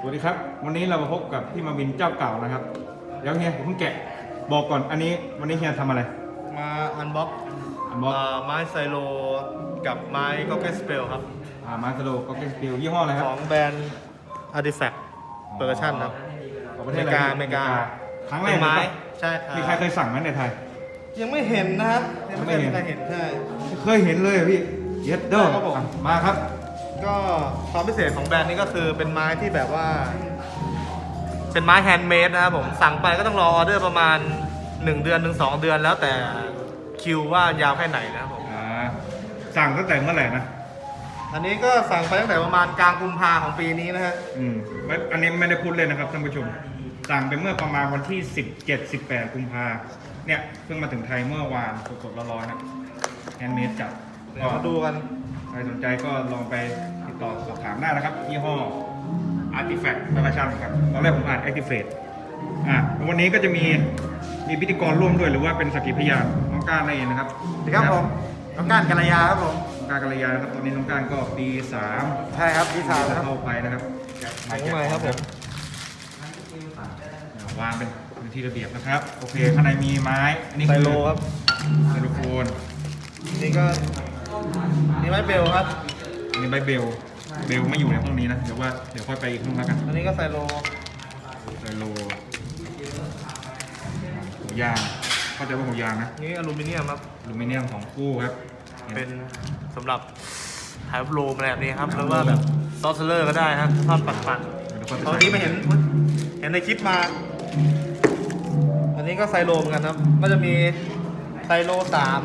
สวัสดีครับ วันนี้เรามาพบกับพี่มาวินเจ้าเก่านะครับเดี๋ยวเฮียผมเพิ่งแกะบอกก่อนอันนี้วันนี้เฮียทำอะไร มาอันบ็อกอันบอกไม้ไซโลกับไม้ก็เกสเปลครับ อ่ามาสโลก็เกสปิลยี่ห้ออะไรคขรับองแบรนด์ Artifact เปอร์ชั่นครับ ของประเทศอะไรอเมริกาครั้งแรกเป็นไม้เลยปะใช่มีใครเคยสั่งไหมในไทย ยังไม่เห็นนะครับยังไม่ยังไม่เคยเห็นมีใครเห็นใช่ เคยเห็นเลยเหรอพี่เย็ดเด้อใช่ครับผมอะมาครับ ก็ความพิเศษของแบรนด์นี้ก็คือเป็นไม้ที่แบบว่า เป็นไม้แฮนด์เมดนะครับผมสั่งไปก็ต้องรอออเดอร์ประมาณ 1 เดือนถึง2เดือนแล้วแต่คิวว่ายาวแค่ไหนนะครับผมอ่าสั่งตั้งแต่เมื่อไหร่นะอันนี้ก็สั่งไปตั้งแต่ประมาณกลางกุมภาของปีนี้นะฮะอืมไม่อันนี้ไม่ได้พูดเลยนะครับท่านผู้ชม สั่งไปเมื่อประมาณวันที่ 17 18 กุมภาเนี่ยเพิ่งมาถึงไทยเมื่อวานสดๆร้อนๆนะแฮนด์เมดจัดเดี๋ยวมาดูกัน ใครสนใจก็ลองไปติดต่อสอบถามได้นะครับยี่ห้อ Artifact นานาชาติครับตอนแรกผมอ่าน Activate อะวันนี้ก็จะมีมีพิธีกรร่วมด้วยหรือว่าเป็นสักขีพยานน้องก้านนั่นเองนะครับสวัสดีครับผมน้องการกัลยาครับผมน้องก้านกัลยานะครับตอนนี้น้องก้านก็ปีสามใช่ครับพี่สาวนะครับเข้าไปนะครับของใหม่ครับผมอ่าวางเป็นเป็นที่ระเบียบนะครับโอเคข้างในมีไม้อันนี้ไซคือโลครับไซโลโฟนนี่ก็ นี่ไม้เบลครับ อันนี้ใบเบล เบลไม่อยู่ในห้องนี้นะ เดี๋ยวว่า เดี๋ยวค่อยไปอีกห้องแล้วกันอันนี้ก็ไซโลไซโลหูยาง เข้าใจว่าหูยางนะนี่อลูมิเนียมครับ อลูมิเนียมของคู่ครับเป็นสำหรับถ่ายรูปโรมอะไรแบบนี้ครับหรือว่าแบบซอสเลอร์ก็ได้ฮะทอดปัดปัดเดี๋ยวค่อยตอนนี้ไม่เห็น เห็นในคลิปมา อันนี้ก็ไซโลเหมือนกันครับ ก็จะมีไซโลสาม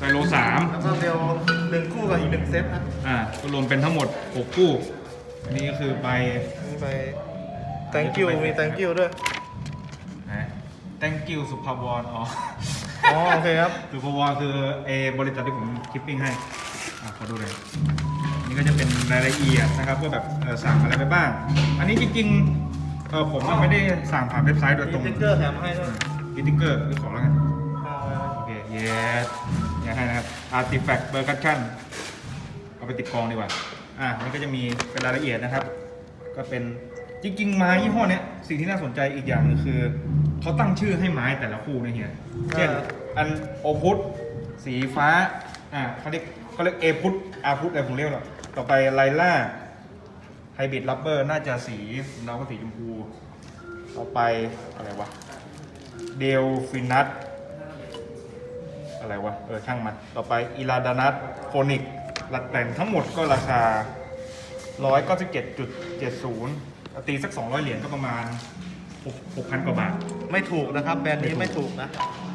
ไซโลสามแล้วก็เบลหนึ่งคู่กับอีกหนึ่งเซตนะอ่าก็รวมเป็นทั้งหมดหกคู่ อันนี้ก็คือใบมีไป thank you มี thank you ด้วยนะ thank you สุภาวรอ๋ออ๋อโอเคครับ สุภาวรคือเอบริษัทที่ผมคิปปิ้งให้อะขอดูเลยนี่ก็จะเป็นรายละเอียดนะครับว่าแบบเอ่อสั่งอะไรไปบ้าง อันนี้จริงๆเออผมอะไม่ได้สั่งผ่านเว็บไซต์โดยตมีรงสติ๊กเกอร์แถมให้ด้วยมีติ๊กเกอร์คือขอแล้วกันเอาโอเค yes อ ยากให้นะครับ artifact percussion เอาไปติดกองดีกว่า อะนี่ก็จะมีเป็นรายละเอียดนะครับ ก็เป็นจริงๆไม้ยี่ห้อเนี้ยสิ่งที่น่าสนใจอีกอย่างหนึงคือเขาตั้งชื่อให้ไม้แต่ละคู่นะเฮียเช่นอันโอพุทสีฟ้า อะเขาเรียกเขาเรียกเอพุทอาพุทอะไรผมเรียกหรอกต่อไปไลล่าไฮบริดลับเบอร์น่าจะสีเราก็สีชมพู ต่อไปอะไรวะเดลฟินัส อะไรวะ เออช่างมัน ต่อไปอิลาดานัสโฟนิกหลักแต่งทั้งหมดก็ราคา 197.70ตีสัก 200 เหรียญก็ประมาณ 6,000 กว่าบาท ไม่ถูกนะครับ แบรนด์นี้ไม่ถูกนะ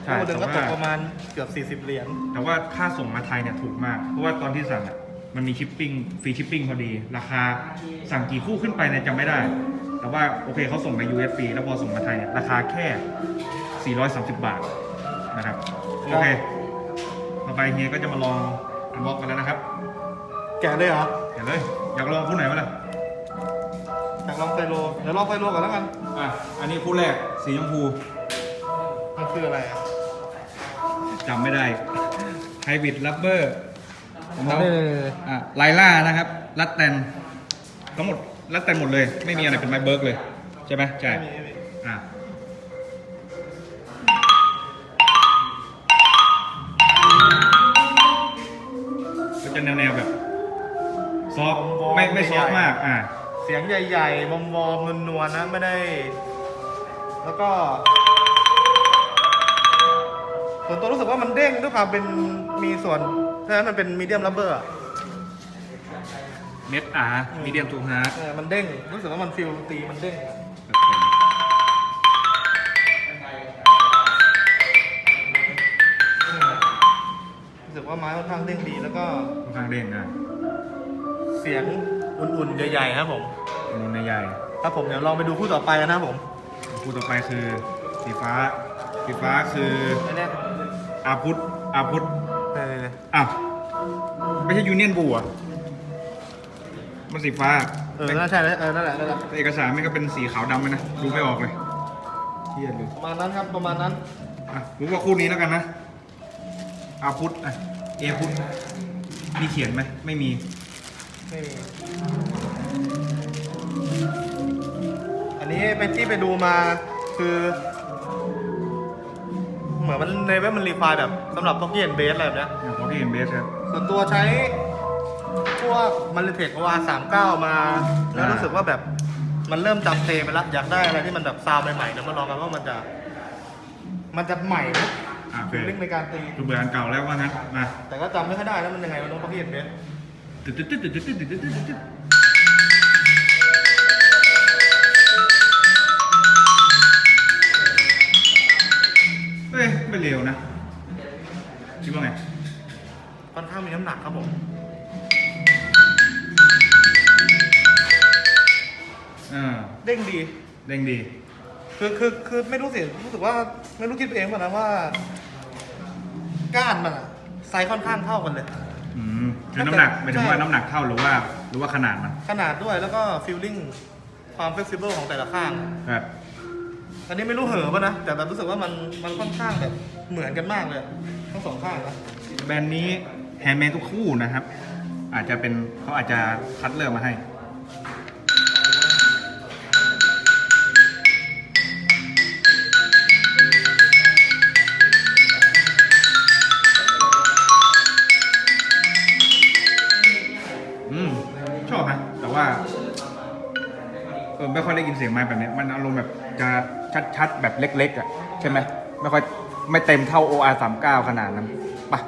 ใช่คู่หนึ่งก็แต่ตว่ากประมาณเกือบ 40 เหรียญ แต่ว่าค่าส่งมาไทยเนี่ยถูกมาก เพราะว่าตอนที่สั่งอะมันมีชิปปิ้งฟรีชิปปิ้งพอดี ราคาสั่งกี่คู่ขึ้นไปเนี่ยจำไม่ได้ แต่ว่าโอเคเขาส่งไป US ฟรีแล้วพอส่งมาไทยเนี่ยราคาแค่ 430 บาทนะครับ โอเค ต่อไปเฮียก็จะมาลองอันบ็อกกันแล้วนะครับ แกะเลยเหรอเดี๋ยวเลย อยากลองคู่ไหนมาล่ะอยากลองไซโลเดี๋ยวลองไซโลก่อนแล้วกัน อะ อันนี้คู่แรกสีชมพูมันคืออะไรอะจำไม่ได้ไฮบริดลับเบอร์ของเรานี่อะไลล่านะครับ รัดแตนทั้งหมดรัดแตนหมดเลย ไม่มีอะไรเป็นไม้เบิร์กเลย ใช่ไหมใช่ไม่มีไม่มีอะ จะแนวๆแบบซอฟต์ไม่ไม่ซอฟต์มาก อะเสียงใหญ่ๆ วอมวอมๆนวลๆนะ ไม่ได้ แล้วก็ส่วนตัวรู้สึกว่ามันเด้งด้วยความเป็นมีส่วนเพราะฉะนั้นมันเป็นมีเดียมลับเบอร์เม็ดอามีเดียมทูฮาร์ดเออมันเด้ง รู้สึกว่ามันฟิลตีมันเด้ง ไม้ค่อนข้างเด้งดีแล้วก็ค่อนข้างเด้งอะเสียงอุ่นๆใหญ่ๆครับผมนูนใหญ่ครับผมเดี๋ยวลองไปดูคู่ต่อไปกันนะครับผมคู่ต่อไปคือสีฟ้า สีฟ้าคือไม่แน่อาพุทอาพุทเอออ้าวไม่ใช่ยูเนียนบูอะมันสีฟ้าเออน่าใช่เลยเออนั่นแหละนั่นแหละแต่เอกสารมันก็เป็นสีขาวดำเลยนะดูไม่ออกเลยเทียนเลยประมาณนั้นครับประมาณนั้นอะรู้ว่าคู่นี้แล้วกันนะอาพุทอะ เอพุทมีเขียนไหมไม่มีไม่มีเป็นที่ไปดูมาคือ เหมือนมันในเว็บมันรีไฟล์แบบสำหรับ Pocky and Base อะไรแบบเนี้ยอย่างพอที่เห็นเบสครับส่วนตัวใช้พวกมันเลเทค OR 39มา แล้วอ่ารู้รู้สึกว่าแบบมันเริ่มจำเทไปแล้วอยากได้อะไรที่มันแบบซาวด์ใหม่ๆแล้วมาลองกันว่ามันจะ มันจะใหม่ไหม อ่าโอเคฟีลลิ่งในการตี คือเบื่ออันเก่าแล้วว่างั้นมาแต่ก็จำไม่ค่อยได้แล้วมันยังไงมันต้อง Pocky and Base ตึ๊ดตึ๊ดตึ๊ดตึ๊ดตึ๊ดตึ๊ดตึ๊ดตึ๊ดตึ๊ดเฮ้ยไม่เร็วนะคิดว่าไงค่อนข้างมีน้ำหนักครับผมอ่าเด้งดีเด้งดี คือคือคือไม่รู้สิรู้สึกว่าไม่รู้คิดเองป่ะนะว่า ก้านมันอะไซส์ค่อนข้างเท่ากันเลย อืมคือน้ำหนักใช่หมายถึงว่าน้ำหนักเท่าหรือว่า หรือว่าขนาดมันขนาดด้วยแล้วก็ฟีลลิ่งความเฟ e ซิเบิลของแต่ละข้าง ครับ อันนี้ไม่รู้เหอะป่ะนะ แต่แบบรู้สึกว่ามันมันค่อนข้างแบบเหมือนกันมากเลย ทั้งสองข้างนะแบรนด์นี้แฮนด์เมดทุกคู่นะครับ อาจจะเป็นเขาอาจจะคัดเลือกมาให้ ว่าเออไม่ค่อยได้ยินเสียงไม้แบบเนี้ยมันอารมณ์แบบจะชัดๆแบบเล็กๆอะใช่ไหมไม่ค่อยไม่เต็มเท่า OR 3 9ขนาดนั้นปะ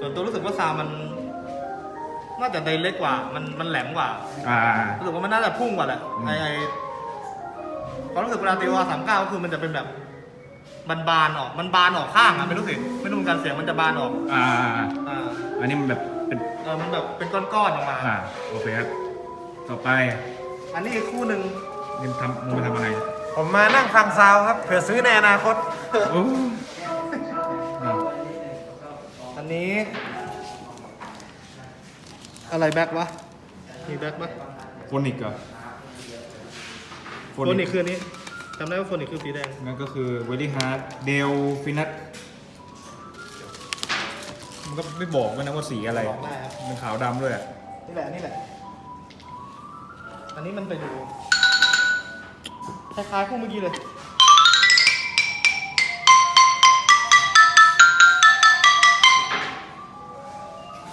ส่วนตัวรู้สึกว่าซาวด์มันน่าจะไดเล็กกว่า มันมันแหลมกว่าอ่ารู้สึกว่ามันน่าจะพุ่งกว่าแหละอืมไอไอความรู้สึกเวลาตีวาสามเก้าก็คือมันจะเป็นแบบมันบานออก มันบานออกข้างอะไม่รู้สิไม่รู้เหมือนกันเสียงมันจะบานออก อ่า อ่า อันนี้มันแบบเป็นเออมันแบบเป็นก้อนๆออกมา อ่าโอเคครับ ต่อไปอันนี้อีกคู่หนึ่งนี่ทำมึงไปทำอะไรผมมานั่งฟังซาวด์ครับ เผื่อซื้อในอนาคต โอ้อ่าอันนี้ อะไรแบ็ควะมีแบ็คปะโฟนิกเหรอโฟนิกคืออันนี้จำได้ว่าโฟนิกคือสีแดง นั่นก็คือเวลี่ฮาร์ดเดลฟินัท มันก็ไม่บอกด้วยนะว่าสีอะไร บอกได้ครับ มันขาวดำด้วยอะนี่แหละนี่แหละ อันนี้มันไปดูคล้ายๆคู่เมื่อกี้เลย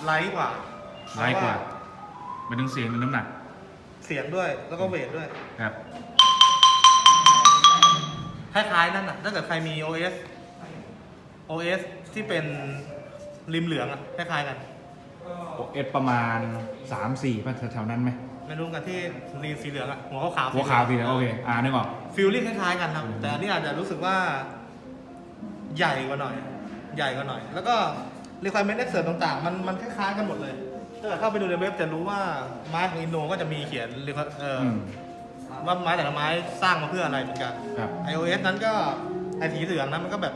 ไลท์กว่าร้ายกว่าหมันถึงเสียงหรือน้ำหนัก เสียงด้วยแล้วก็เวทด้วย ครับ คล้ายๆนั่นน่ะ ถ้าเกิดใครมี OS OS ที่เป็น ริมเหลืองอะคล้ายๆกัน เอสประมาณ 3-4ป่ะแถวๆนั้นไหมไม่รู้กันที่รีสีเหลืองอะหัวขาวๆหัวขาวสีเหลืองโอเค อ่านึกออก ฟิลลิ่งคล้ายๆกันครับ แต่อันนี้อาจจะรู้สึกว่าใหญ่กว่าหน่อย ใหญ่กว่าหน่อย แล้วก็ requirement เสริมต่างๆ มันมันคล้ายๆกันหมดเลยถ้าเกิดเข้าไปดูในเว็บจะรู้ว่าไม้ของอินโนก็จะมีเขียน requ- เอ่อออืมว่าไม้แต่ละไม้สร้างมาเพื่ออะไรเหมือนกัน ครับ iOS นั้นก็ไอสีเหลืองนั้นมันก็แบบ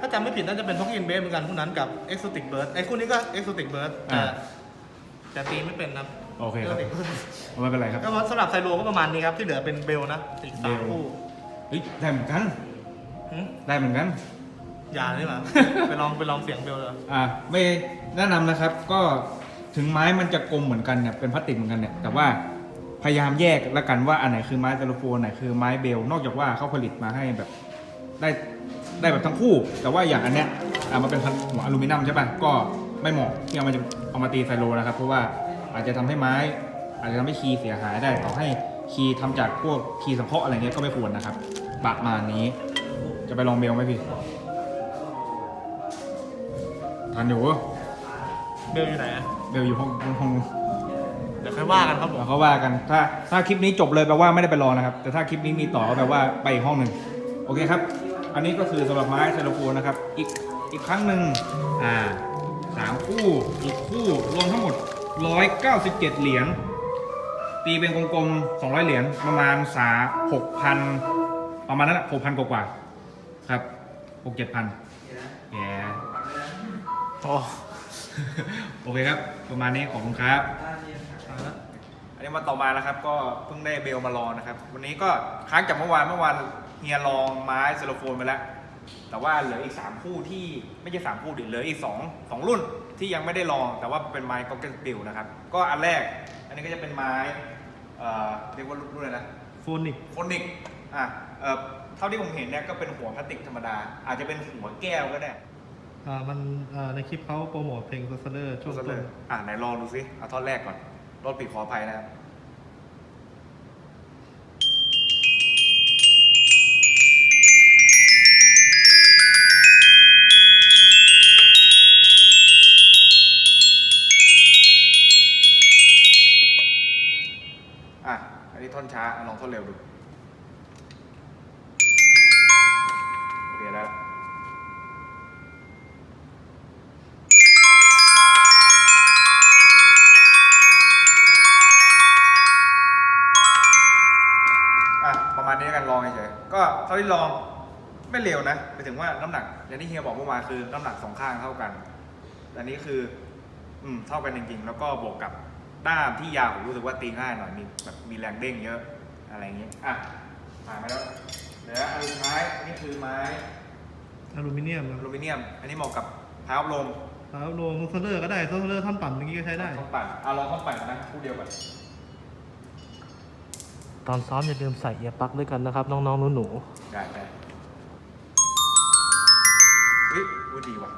ถ้าจำไม่ผิดน่าจะเป็นพวกอินเบสเหมือนกันพวกนั้นกับ Exotic Bird ไอคู่นี้ก็ Exotic Bird แต่อ่า แต่ตีไม่เป็นนะโอเคครับ Exotic Bird ไม่เป็นไรครับ ก็สำหรับไซโลก็ประมาณนี้ครับ ที่เหลือเป็นเบลนะอีกสามเบล คู่เฮ้ยได้เหมือนกันหึได้เหมือนกัน อย่าเลยเหรอไปลองไปลองเสียงเบลเลย อ่าไม่แนะนำนะครับก็ถึงไม้มันจะกลมเหมือนกันเนี่ยเป็นพลาสติกเหมือนกันเนี่ยแต่ว่าพยายามแยกแล้วกันว่าอันไหนคือไม้เซลโลโฟนอันไหนคือไม้เบล นอกจากว่าเขาผลิตมาให้แบบ ได้ ได้แบบทั้งคู่ แต่ว่าอย่างอันเนี้ยอ่ามันเป็นหัวอลูมิเนียมใช่ป่ะก็ไม่เหมาะที่เอามาจะเอามาตีไซโลนะครับ เพราะว่าอาจจะทำให้ไม้ อาจจะทำให้คีย์เสียหายได้ต่อให้คีย์ทำจากพวกคีย์สังเคราะห์อะไรเงี้ยก็ไม่ควรนะครับประมาณนี้ จะไปลองเบลไหมพี่ทันอยู่เบลอยู่ไหนอะเบลอยู่ห้องห้องห้องเดี๋ยวค่อยว่ากันครับผม เดี๋ยวเขาว่ากันถ้าถ้าคลิปนี้จบเลยแปลว่าไม่ได้ไปรอนะครับ แต่ถ้าคลิปนี้มีต่อก็แปลว่าไปอีกห้องหนึ่งโอเคครับ อันนี้ก็คือสำหรับไม้เซลโฟนนะครับ อีกอีกครั้งหนึ่งอ่าสามคู่อีกคู่รวมทั้งหมด 197 เหรียญตีเป็นกลมๆ200 เหรียญประมาณสา6,000 ประมาณนั้นแหละ6,000กว่าๆครับ6-7,000แย่โอ้โอเคครับ ประมาณนี้ขอบคุณครับอันนี้มาต่อมาแล้วครับ ก็เพิ่งได้เบลมาลองนะครับ วันนี้ก็ค้างจากเมื่อวานเมื่อวาน เฮียลองไม้เซลโลโฟนไปแล้ว แต่ว่าเหลืออีก 3 คู่ที่ไม่ใช่3คู่ดิเหลืออีก 2 2 รุ่นที่ยังไม่ได้ลอง แต่ว่าเป็นไม้ก็เกนสปิลนะครับ ก็อันแรก อันนี้ก็จะเป็นไม้เอ่อเรียกว่ารุ่นอะไรนะโฟนิกโฟนิกอะเอ่อเท่าที่ผมเห็นเนี่ยก็เป็นหัวพลาสติกธรรมดา อาจจะเป็นหัวแก้วก็ได้อ่ามันอ่าในคลิปเขาโปรโมทเพลงโซเลอร์ช่วงเลต้นยอะไหนลองดูสิเอาท่อนแรกก่อนรถปิดขออภัยนะครับ ช้าลองท่อนเร็วดู โอเคได้แล้วอะประมาณนี้กันลองเฉยๆก็เท่าที่ลองไม่เร็วนะหมายถึงว่าน้ำหนักอย่างที่เฮียบอกเมื่อวานคือน้ำหนักสองข้างเท่ากันแต่อันนี้คือ อืม เท่ากันจริงๆ แล้วก็บวกกับ ด้ามที่ยาวผมรู้สึกว่าตีง่ายหน่อยมีแบบมีแรงเด้งเยอะอะไรอย่างงี้อะผ่านไปแล้วเหลืออันสุดท้ายอันนี้คือไม้อลูมิเนียมอลูมิเนียม อันนี้เหมาะกับท้ายอัพลมแล้วโลโซเลอร์ก็ได้โซเลอร์ท่อนปั่นเมื่อกี้ก็ใช้ได้ท่อนปั่นอะลองท่อนปั่นกันนะคู่เดียวกันตอนซ้อมอย่าลืมใส่เอียร์ปลั๊กด้วยกันนะครับ น้องๆหนูได้ได้เฮ้ยพูดดีว่ะ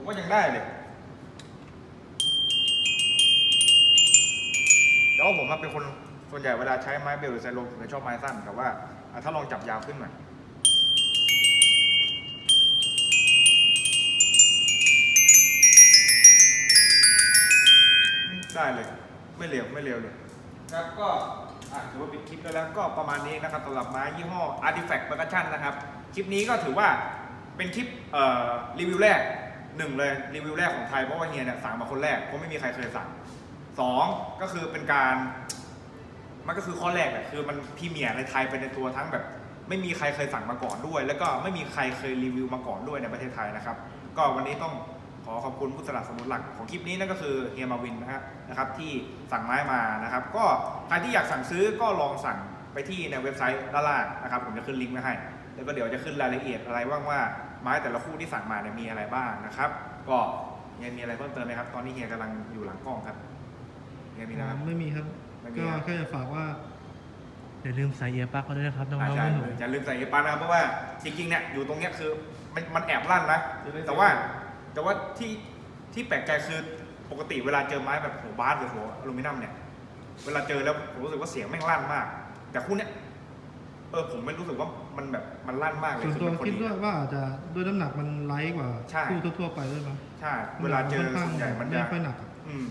ผมว่ายังได้เลยแต่ว่าผมอะเป็นคนส่วนใหญ่เวลาใช้ไม้เบลหรือไซโลผมจะชอบไม้สั้นแต่ว่าอะถ้าลองจับยาวขึ้นหน่อยได้เลย ไม่เร็วไม่เร็วเลยครับก็อะถือว่าปิดคลิปได้แล้วก็ประมาณนี้นะครับสำหรับไม้ยี่ห้อ Artifact Percussion นะครับ คลิปนี้ก็ถือว่าเป็นคลิปเอ่อรีวิวแรก หนึ่งเลยรีวิวแรกของไทยเพราะว่าเฮียเนี่ยสั่งมาคนแรกเพราะไม่มีใครเคยสั่งสองก็คือเป็นการ มันก็คือข้อแรกแหละคือมันพรีเมียร์ในไทยเป็นในตัวทั้งแบบ ไม่มีใครเคยสั่งมาก่อนด้วย แล้วก็ไม่มีใครเคยรีวิวมาก่อนด้วยในประเทศไทยนะครับ ก็วันนี้ต้องขอขอบคุณผู้สนับสนุนหลักของคลิปนี้นั่นก็คือเฮียมาวินนะฮะนะครับ ที่สั่งไม้มานะครับ ก็ใครที่อยากสั่งซื้อก็ลองสั่งไปที่ในเว็บไซต์ด้านล่างนะครับ ผมจะขึ้นลิงก์ไว้ให้ แล้วก็เดี๋ยวจะขึ้นรายละเอียดอะไรว่างว่าไม้แต่ละคู่ที่สั่งมาเนี่ยมีอะไรบ้างนะครับ ก็เฮียมีอะไรเพิ่มเติมไหมครับ ตอนนี้เฮียกำลังอยู่หลังกล้องครับเฮียมีนะครับ ไม่มีครับ ไม่มีก็ครับ แค่จะฝากว่าอย่าลืมใส่เอียร์ปลั๊กมาด้วยนะครับน้องอาๆจารย์หนูอย่าลืมใส่เอปันนะครับเพราะว่าจริงๆเนี่ยอยู่ตรงเนี้ยคือมันมันแอบลั่นนะแต่ว่าแต่ว่าที่ที่แปลกใจคือปกติเวลาเจอไม้แบบหัวบาสหรือหัวอลูมิเนียมเนี่ยเวลาเจอแล้วผมรู้สึกว่าเสียงแม่งลั่นมาก แต่คู่เนี้ย เออผมไม่รู้สึกว่ามันแบบมันลั่นมากเลยส่วนคือตัวมันพอคิดดีว่าว่าอาจจะด้วยน้ำหนักมันไลท์กว่าใช่ คู่ทั่วๆไปด้วยมั้งใช่เวลาเจอค่อนข้างส่วนใหญ่มันจะ ไม่ค่อยหนักอะอืม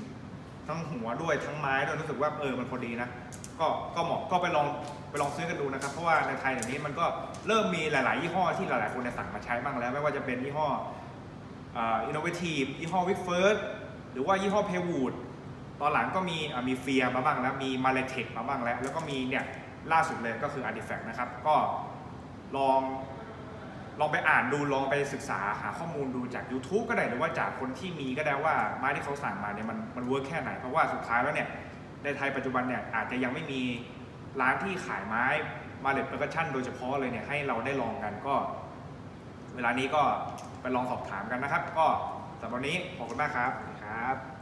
ทั้งหัวด้วยทั้งไม้ด้วยรู้สึกว่าเออมันพอดีนะก็ก็เหมาะก็ไปลองไปลองซื้อกันดูนะครับ เพราะว่าในไทยเดี๋ยวนี้มันก็เริ่มมีหลาย ๆ ยี่ห้อที่หลาย ๆ คนเนี่ยสั่งมาใช้บ้างแล้ว ไม่ว่าจะเป็นยี่ห้ออินโนเวทีฟยี่ห้อวิกเฟิร์สหรือว่ายี่ห้อเพวูดตอนหลังก็มีอะมีเฟียมาบ้างแล้วมีมาเลเทคมาบ้างแล้ว แล้วก็มีเนี่ย ล่าสุดเลยก็คือ Artifact นะครับ ก็ลองลองไปอ่านดูลองไปศึกษาหาข้อมูลดูจาก YouTube ก็ได้หรือว่าจากคนที่มีก็ได้ว่าไม้ที่เขาสั่งมาเนี่ยมันมันเวิร์กแค่ไหน เพราะว่าสุดท้ายแล้วเนี่ยในไทยปัจจุบันเนี่ยอาจจะยังไม่มีร้านที่ขายไม้มาเลตเปอร์คัชชั่นโดยเฉพาะเลยเนี่ยให้เราได้ลองกันก็ เวลานี้ก็ไปลองสอบถามกันนะครับ ก็สำหรับวันนี้ขอบคุณมากครับครับ